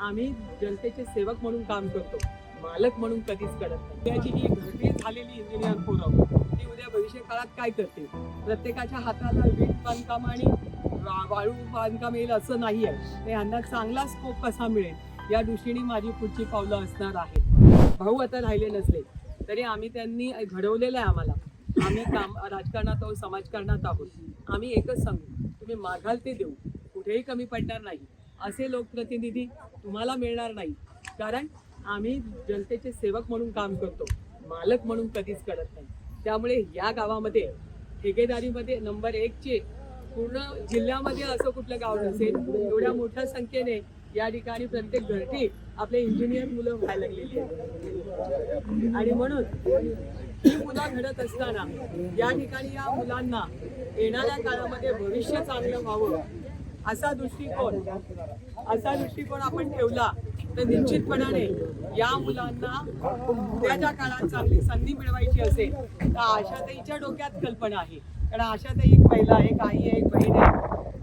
आम्ही जनतेचे सेवक म्हणून काम करतो. मालक म्हणून कधीच करत नाही. उद्याची ही भरती झालेली इंजिनियर फोरम ती उद्या भविष्य काळात काय करते प्रत्येकाच्या हाताला वीट बांधकाम आणि वा- वाळू बांधकाम येईल असं नाही आहे यांना चांगला स्कोप कसा मिळेल? या दृष्टीने माझी पुढची पावलं असणार आहेत. भाऊ आता राहिले नसले तरी आम्ही त्यांनी घडवलेलं आहे आम्हाला. आम्ही काम राजकारणात आहोत समाजकारणात आहोत. आम्ही एकच सांगू तुम्ही मागाल ते देऊ. कुठेही कमी पडणार नाही. असे लोकप्रतिनिधी तुम्हाला मिळणार नाही. कारण आम्ही जनतेचे सेवक म्हणून काम करतो मालक म्हणून कधीच करत नाही. त्यामुळे या गावामध्ये ठेकेदारीमध्ये नंबर एकचे पूर्ण जिल्ह्यामध्ये असं कुठलं गाव नसेल एवढ्या मोठ्या संख्येने या ठिकाणी प्रत्येक घरटी आपले इंजिनियर मुलं व्हायला लागलेली आहेत. आणि म्हणून ही मुलं घडत असताना या ठिकाणी या मुलांना येणाऱ्या काळामध्ये भविष्य चांगलं व्हावं असा दृष्टिकोन असा दृष्टिकोन आपण ठेवला तर निश्चितपणाने या मुलांना उद्याच्या काळात चांगली संधी मिळवायची असेल तर आशाताईच्या डोक्यात कल्पना आहे. कारण आशाताई एक महिला आहे एक आई आहे एक बहीण आहे.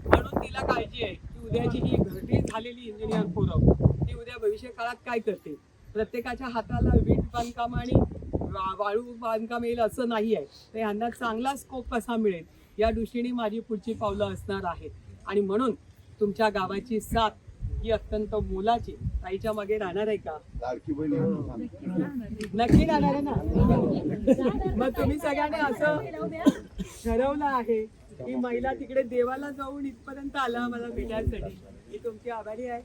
म्हणून तिला काळजी आहे की उद्याची ही घटी झालेली इंजिनियर फोरम ती उद्या भविष्य काळात काय करते प्रत्येकाच्या हाताला वीट बांधकाम आणि वा- वाळू बांधकाम येईल असं नाही आहे. तर यांना चांगला स्कोप कसा मिळेल. या दृष्टीने माझी पुढची पावलं असणार आहेत. आणि म्हणून तुमच्या गावाची साथ ही अत्यंत मोलाची. ताईच्या मागे राहणार आहे का? नक्की राहणार आहे ना? मग तुम्ही सगळ्यांनी असं ठरवलं आहे की महिला तिकडे देवाला जाऊन इथपर्यंत आला मला भेटायसाठी. मी तुमची आभारी आहे.